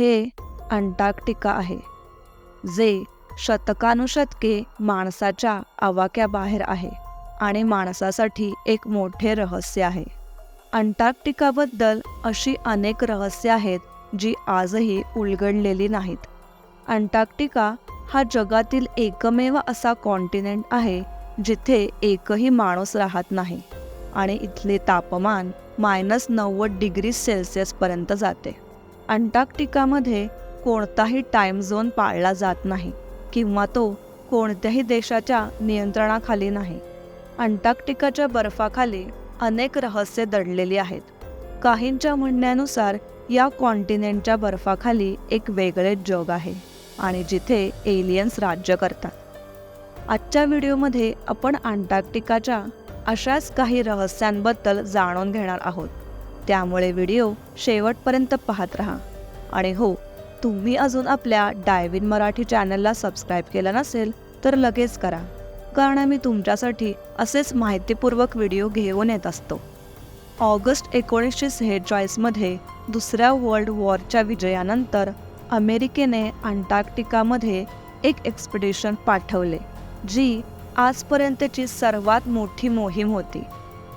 हे अंटार्क्टिका आहे जे शतकानुशतके माणसाच्या आवाक्याबाहेर आहे आणि माणसासाठी एक मोठे रहस्य आहे. अंटार्क्टिकाबद्दल अशी अनेक रहस्य आहेत जी आजही उलगडलेली नाहीत. अंटार्क्टिका हा जगातील एकमेव असा कॉन्टिनेंट आहे जिथे एकही माणूस राहत नाही आणि इथले तापमान मायनस नव्वद डिग्री सेल्सिअसपर्यंत जाते. अंटार्क्टिकामध्ये कोणताही टाईम झोन पाळला जात नाही किंवा तो कोणत्याही देशाच्या नियंत्रणाखाली नाही. अंटार्क्टिकाच्या बर्फाखाली अनेक रहस्य दडलेली आहेत. काहींच्या म्हणण्यानुसार या कॉन्टिनेंटच्या बर्फाखाली एक वेगळे जग आहे आणि जिथे एलियन्स राज्य करतात. आजच्या व्हिडिओमध्ये आपण अंटार्क्टिकाच्या अशाच काही रहस्यांबद्दल जाणून घेणार आहोत. त्यामुळे व्हिडिओ शेवटपर्यंत पाहत राहा. आणि हो तुम्ही अजून आपल्या डायविन मराठी चॅनलला सबस्क्राईब केलं नसेल तर लगेच करा कारण आम्ही तुमच्यासाठी असेच माहितीपूर्वक व्हिडिओ घेऊन येत असतो. ऑगस्ट एकोणीसशे सेहेचाळीसमध्ये दुसऱ्या वर्ल्ड वॉरच्या विजयानंतर अमेरिकेने अंटार्क्टिकामध्ये एक एक्सपिडिशन पाठवले जी आजपर्यंतची सर्वात मोठी मोहीम होती.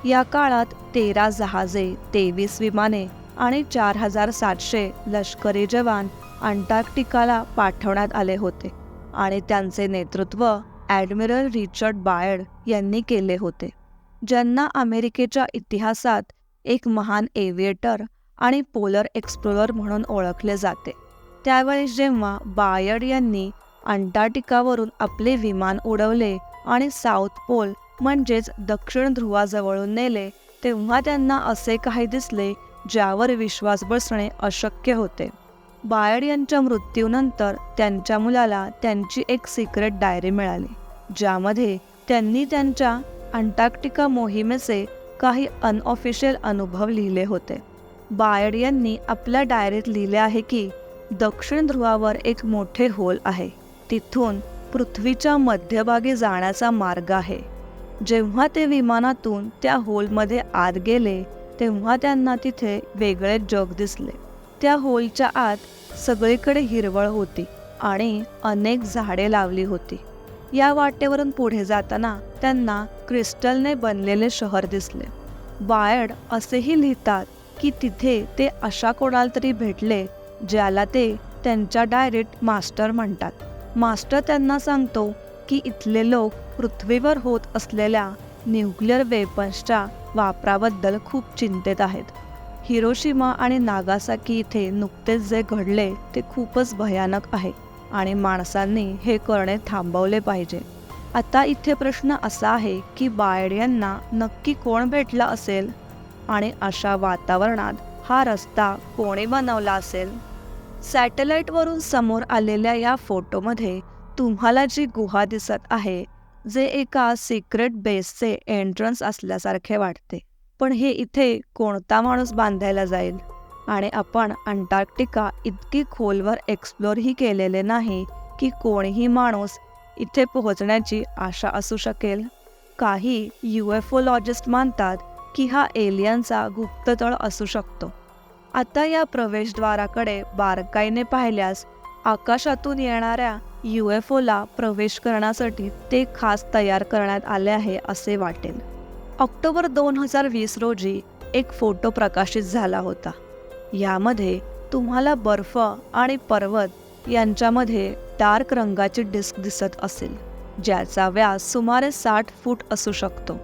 या काळात तेरा जहाजे तेवीस विमाने आणि चार हजार सातशे लष्करी जवान अंटार्क्टिकाला पाठवण्यात आले होते आणि त्यांचे नेतृत्व ॲडमिरल रिचर्ड बायड यांनी केले होते ज्यांना अमेरिकेच्या इतिहासात एक महान एव्हिएटर आणि पोलर एक्सप्लोरर म्हणून ओळखले जाते. त्यावेळेस जेव्हा बायड यांनी अंटार्क्टिकावरून आपले विमान उडवले आणि साऊथ पोल म्हणजेच दक्षिण ध्रुवाजवळून नेले तेव्हा त्यांना असे काही दिसले ज्यावर विश्वास बसणे अशक्य होते. बायड यांच्या मृत्यूनंतर त्यांच्या मुलाला त्यांची एक सिक्रेट डायरी मिळाली ज्यामध्ये त्यांनी त्यांच्या अंटार्क्टिका मोहिमेचे काही अनऑफिशियल अनुभव लिहिले होते. बायड यांनी आपल्या डायरीत लिहिले आहे की दक्षिण ध्रुवावर एक मोठे होल आहे तिथून पृथ्वीच्या मध्यभागी जाण्याचा मार्ग आहे. जेव्हा ते विमानातून त्या होलमध्ये आत गेले तेव्हा त्यांना तिथे वेगळे जग दिसले. त्या होलच्या आत सगळीकडे हिरवळ होती आणि अनेक झाडे लावली होती. या वाटेवरून पुढे जाताना त्यांना क्रिस्टलने बनलेले शहर दिसले. बायड असेही लिहितात की तिथे ते अशा कोणाला तरी भेटले ज्याला ते त्यांच्या डायरेक्ट मास्टर म्हणतात. मास्टर त्यांना सांगतो की इथले लोक पृथ्वीवर होत असलेल्या न्यूक्लिअर वेपन्सच्या वापराबद्दल खूप चिंतेत आहेत. हिरोशिमा आणि नागासाकी इथे नुकतेच जे घडले ते खूपच भयानक आहे आणि माणसांनी हे करणे थांबवले पाहिजे. आता इथे प्रश्न असा आहे की बायड यांना नक्की कोण भेटला असेल? आणि अशा वातावरणात हा रस्ता कोणी बनवला असेल? सॅटेलाईटवरून समोर आलेल्या या फोटोमध्ये तुम्हाला जी गुहा दिसत आहे जे एका सिक्रेट बेसचे एंट्रन्स असल्यासारखे वाटते. पण हे इथे कोणता माणूस बांधायला जाईल? आणि आपण अंटार्क्टिका इतकी खोलवर एक्सप्लोरही केलेले नाही की कोणीही माणूस इथे पोहोचण्याची आशा असू शकेल. काही यू एफ ओलॉजिस्ट मानतात की हा एलियनचा गुप्ततळ असू शकतो. आता या प्रवेशद्वाराकडे बारकाईने पाहिल्यास आकाशातून येणाऱ्या यू एफ ओला प्रवेश करण्यासाठी ते खास तयार करण्यात आले आहे असे वाटेल. ऑक्टोबर दोन हजार वीस रोजी एक फोटो प्रकाशित झाला होता. यामध्ये तुम्हाला बर्फ आणि पर्वत यांच्यामध्ये डार्क रंगाची डिस्क दिसत असेल ज्याचा व्यास सुमारे साठ फूट असू शकतो.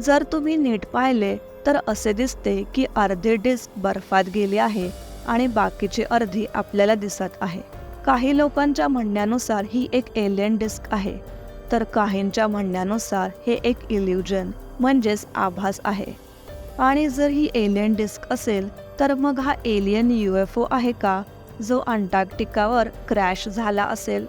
जर तुम्ही नीट पाहिले तर असे दिसते की अर्धी डिस्क बर्फात गेली आहे आणि बाकीची अर्धी आपल्याला दिसत आहे. काही लोकांच्या म्हणण्यानुसार ही एक एलियन डिस्क आहे. तर काहींच्या म्हणण्यानुसार हे एक इल्युजन म्हणजेच आभास आहे. आणि जर ही एलियन डिस्क असेल तर मग हा एलियन यू एफ ओ आहे का? जो अंटार्क्टिकावर क्रॅश झाला असेल.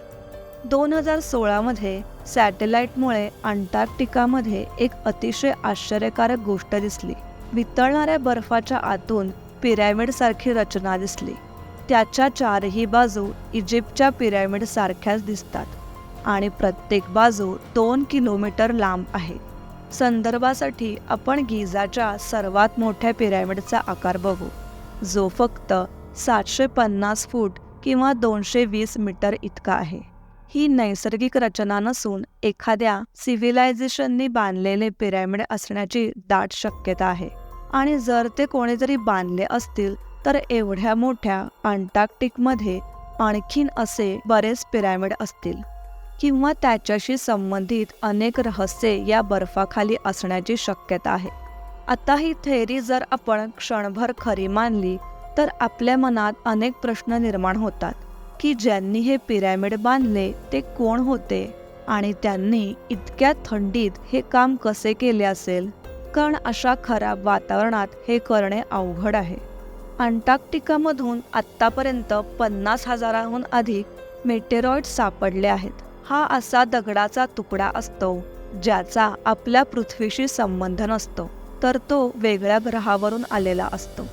दोन हजार सोळामध्ये सॅटेलाईटमुळे अंटार्क्टिकामध्ये एक अतिशय आश्चर्यकारक गोष्ट दिसली. वितळणाऱ्या बर्फाच्या आतून पिरॅमिडसारखी रचना दिसली. त्याच्या चारही बाजू इजिप्तच्या पिरॅमिडसारख्याच दिसतात आणि प्रत्येक बाजू दोन किलोमीटर लांब आहे. संदर्भासाठी आपण गिझाच्या सर्वात मोठ्या पिरॅमिडचा आकार बघू. जो फक्त सातशे पन्नास फूट किंवा दोनशे वीस मीटर इतका आहे. ही नैसर्गिक रचना नसून एखाद्या सिव्हिलायझेशननी बांधलेले पिरॅमिड असण्याची दाट शक्यता आहे. आणि जर ते कोणीतरी बांधले असतील तर एवढ्या मोठ्या अंटार्क्टिकमध्ये आणखीन असे बरेच पिरॅमिड असतील किंवा त्याच्याशी संबंधित अनेक रहस्ये या बर्फाखाली असण्याची शक्यता आहे. आता ही थेअरी जर आपण क्षणभर खरी मानली तर आपल्या मनात अनेक प्रश्न निर्माण होतात की ज्यांनी हे पिरॅमिड बांधले ते कोण होते? आणि त्यांनी इतक्या थंडीत हे काम कसे केले असेल? कारण अशा खराब वातावरणात हे करणे अवघड आहे. अंटार्क्टिकामधून आत्तापर्यंत पन्नास हजाराहून अधिक मेटेरॉइड सापडले आहेत. हा असा दगडाचा तुकडा असतो ज्याचा आपल्या पृथ्वीशी संबंध नसतो तर तो वेगळ्या ग्रहावरून आलेला असतो.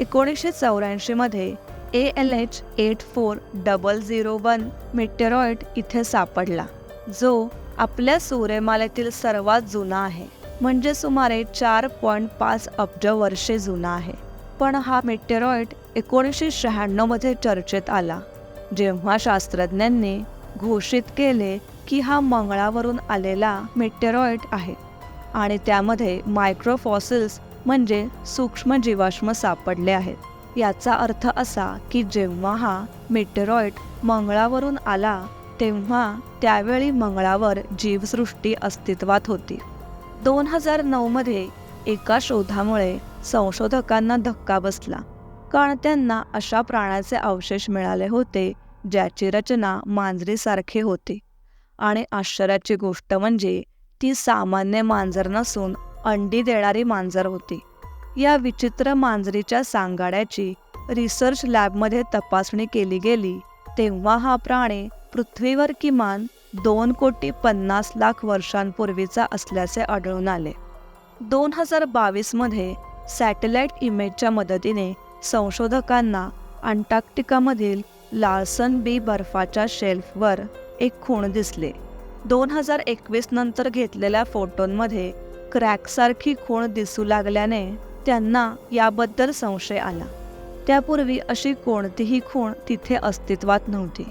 एकोणीसशे चौऱ्याऐंशीमध्ये A L H eight four double zero one meteoroid इथे सापडला जो आपल्या सूर्यमालेतील सर्वात जुना आहे म्हणजे सुमारे चार पॉईंट पाच अब्ज वर्षे जुना आहे. पण हा मेटेरॉइड एकोणीसशे शहाण्णवमध्ये चर्चेत आला जेव्हा शास्त्रज्ञांनी घोषित केले की हा मंगळावरून आलेला मेटेरॉइड आहे आणि त्यामध्ये मायक्रोफॉसिल्स म्हणजे सूक्ष्म जीवाश्म सापडले आहेत. याचा अर्थ असा की जेव्हा हा मेटेरॉइड मंगळावरून आला तेव्हा त्यावेळी मंगळावर जीवसृष्टी अस्तित्वात होती. दोन हजार नऊमध्ये एका शोधामुळे संशोधकांना धक्का बसला कारण त्यांना अशा प्राण्याचे अवशेष मिळाले होते ज्याची रचना मांजरीसारखी होती. आणि आश्चर्याची गोष्ट म्हणजे ती सामान्य मांजर नसून अंडी देणारी मांजर होती. या विचित्र मांजरीच्या सांगाड्याची रिसर्च लॅबमध्ये तपासणी केली गेली तेव्हा हा प्राणी पृथ्वीवर किमान दोन कोटी पन्नास लाख वर्षांपूर्वीचा असल्याचे आढळून आले. दोन हजार बावीसमध्ये सॅटेलाइट इमेजच्या मदतीने संशोधकांना अंटार्क्टिकामधील लार्सन बी बर्फाच्या शेल्फवर एक खूण दिसले. दोन हजार एकवीस नंतर घेतलेल्या फोटोंमध्ये क्रॅकसारखी खूण दिसू लागल्याने त्यांना याबद्दल संशय आला. त्यापूर्वी अशी कोणतीही खूण तिथे अस्तित्वात नव्हती.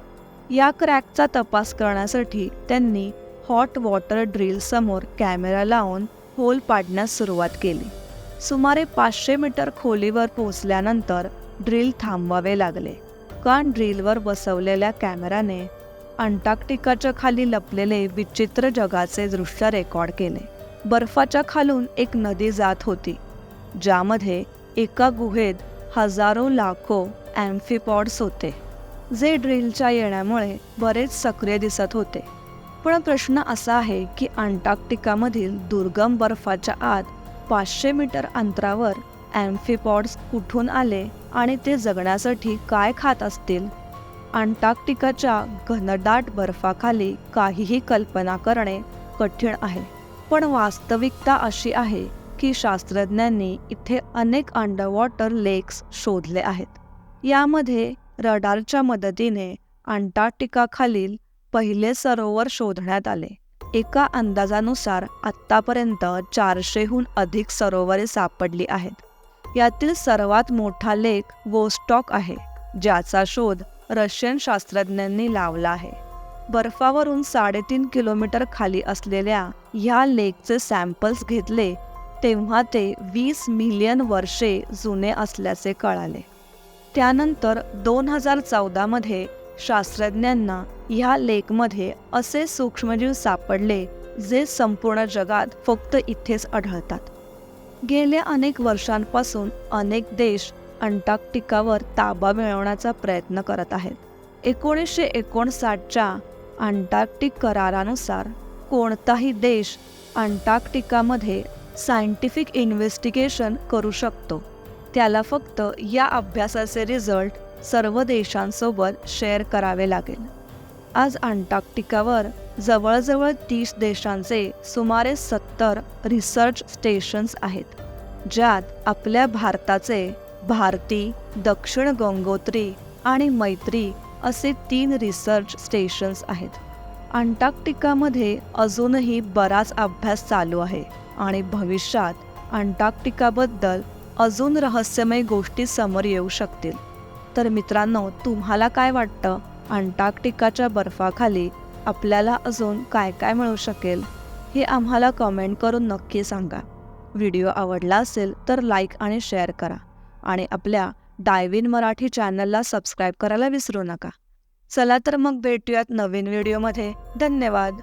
या क्रॅकचा तपास करण्यासाठी त्यांनी हॉट वॉटर ड्रिलसमोर कॅमेरा लावून होल पाडण्यास सुरुवात केली. सुमारे पाचशे मीटर खोलीवर पोहोचल्यानंतर ड्रिल थांबवावे लागले. कारण ड्रिलवर बसवलेल्या कॅमेराने अंटार्क्टिकाच्या खाली लपलेले विचित्र जगाचे दृश्य रेकॉर्ड केले. बर्फाच्या खालून एक नदी जात होती ज्यामध्ये एका गुहेत हजारो लाखो ॲम्फिपॉड्स होते जे ड्रिलच्या येण्यामुळे बरेच सक्रिय दिसत होते. पण प्रश्न असा आहे की अंटार्क्टिकामधील दुर्गम बर्फाच्या आत पाचशे मीटर अंतरावर ॲम्फिपॉड्स कुठून आले आणि ते जगण्यासाठी काय खात असतील? अंटार्क्टिकाच्या घनदाट बर्फाखाली काहीही कल्पना करणे कठीण आहे. पण वास्तविकता अशी आहे की शास्त्रज्ञांनी इथे अनेक अंडरवॉटर लेक्स शोधले आहेत. यामध्ये रडारच्या मदतीने अंटार्क्टिकाखालील पहिले सरोवर शोधण्यात आले. एका अंदाजानुसार आत्तापर्यंत चारशेहून अधिक सरोवरे सापडली आहेत. यातील सर्वात मोठा लेक वोस्टॉक आहे ज्याचा शोध रशियन शास्त्रज्ञांनी लावला आहे. बर्फावरून साडेतीन किलोमीटर खाली असलेल्या ह्या लेकचे सॅम्पल्स घेतले तेव्हा ते वीस मिलियन वर्षे जुने असल्याचे कळाले. त्यानंतर दोन हजार चौदामध्ये शास्त्रज्ञांना ह्या लेकमध्ये असे सूक्ष्मजीव सापडले जे संपूर्ण जगात फक्त इथेच आढळतात. गेल्या अनेक वर्षांपासून अनेक देश अंटार्क्टिकावर ताबा मिळवण्याचा प्रयत्न करत आहेत. एकोणीसशे एकोणसाठच्या अंटार्क्टिक करारानुसार कोणताही देश अंटार्क्टिकामध्ये सायंटिफिक इन्व्हेस्टिगेशन करू शकतो. त्याला फक्त या अभ्यासाचे रिझल्ट सर्व देशांसोबत शेअर करावे लागेल. आज अंटार्क्टिकावर जवळजवळ तीस देशांचे सुमारे सत्तर रिसर्च स्टेशन्स आहेत ज्यात आपल्या भारताचे भारती दक्षिण गंगोत्री आणि मैत्री असे तीन रिसर्च स्टेशन्स आहेत. अंटार्क्टिकामध्ये अजूनही बराच अभ्यास चालू आहे आणि भविष्यात अंटार्क्टिकाबद्दल अजून रहस्यमय गोष्टी समोर येऊ शकतील. तर मित्रांनो तुम्हाला काय वाटतं? अंटार्क्टिकाच्या बर्फाखाली आपल्याला अजून काय काय मिळू शकेल? हे आम्हाला कमेंट करून नक्की सांगा. व्हिडिओ आवडला असेल तर लाईक आणि शेअर करा. आणि आपल्या डायविन मराठी चॅनलला सबस्क्राईब करायला विसरू नका. चला तर मग भेटूयात नवीन व्हिडिओमध्ये धन्यवाद!